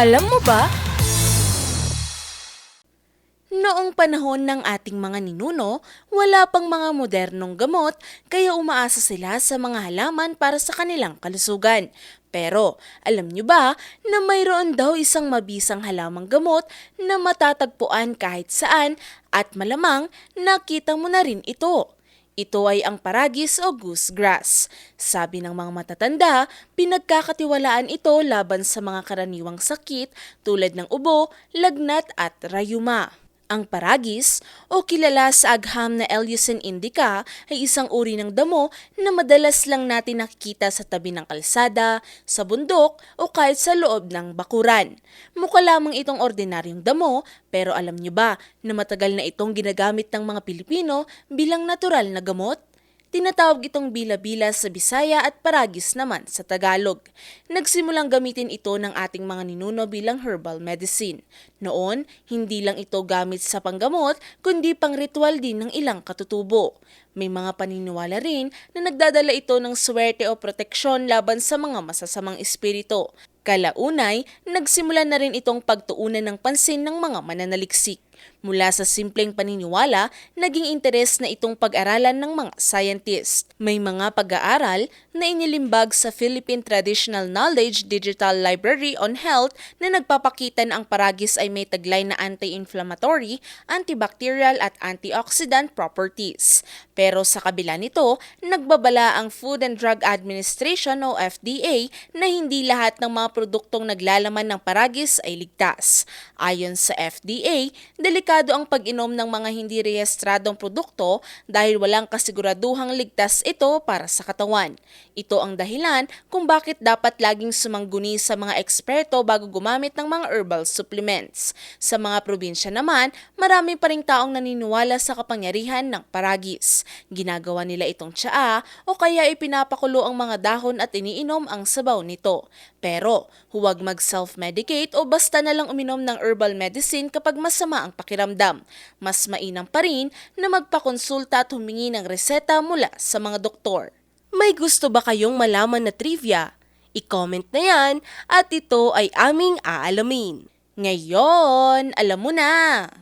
Alam mo ba? Noong panahon ng ating mga ninuno, wala pang mga modernong gamot kaya umaasa sila sa mga halaman para sa kanilang kalusugan. Pero alam nyo ba na mayroon daw isang mabisang halamang gamot na matatagpuan kahit saan at malamang nakita mo na rin ito. Ito ay ang paragis o goose grass. Sabi ng mga matatanda, pinagkakatiwalaan ito laban sa mga karaniwang sakit tulad ng ubo, lagnat at rayuma. Ang paragis o kilala sa agham na Eleusin indica ay isang uri ng damo na madalas lang natin nakikita sa tabi ng kalsada, sa bundok o kahit sa loob ng bakuran. Mukha lamang itong ordinaryong damo pero alam niyo ba na matagal na itong ginagamit ng mga Pilipino bilang natural na gamot? Tinatawag itong bila-bila sa Bisaya at paragis naman sa Tagalog. Nagsimulang gamitin ito ng ating mga ninuno bilang herbal medicine. Noon, hindi lang ito gamit sa panggamot, kundi pang ritual din ng ilang katutubo. May mga paniniwala rin na nagdadala ito ng swerte o proteksyon laban sa mga masasamang espiritu. Kalaunay, nagsimula na rin itong pagtuunan ng pansin ng mga mananaliksik. Mula sa simpleng paniniwala, naging interes na itong pag-aralan ng mga scientist. May mga pag-aaral na inilimbag sa Philippine Traditional Knowledge Digital Library on Health na nagpapakita na ang paragis ay may taglay na anti-inflammatory, antibacterial at antioxidant properties. Pero sa kabila nito, nagbabala ang Food and Drug Administration o FDA na hindi lahat ng mga produktong naglalaman ng paragis ay ligtas. Ayon sa FDA, delikado ang pag-inom ng mga hindi rehistradong produkto dahil walang kasiguraduhang ligtas ito para sa katawan. Ito ang dahilan kung bakit dapat laging sumangguni sa mga eksperto bago gumamit ng mga herbal supplements. Sa mga probinsya naman, marami pa ring taong naniniwala sa kapangyarihan ng paragis. Ginagawa nila itong tsaa o kaya ipinapakulo ang mga dahon at iniinom ang sabaw nito. Pero huwag mag-self-medicate o basta na lang uminom ng herbal medicine kapag masama ang pakiramdam. Mas mainam pa rin na magpakonsulta at humingi ng reseta mula sa mga doktor. May gusto ba kayong malaman na trivia? I-comment na yan at ito ay aming aalamin. Ngayon, alam mo na!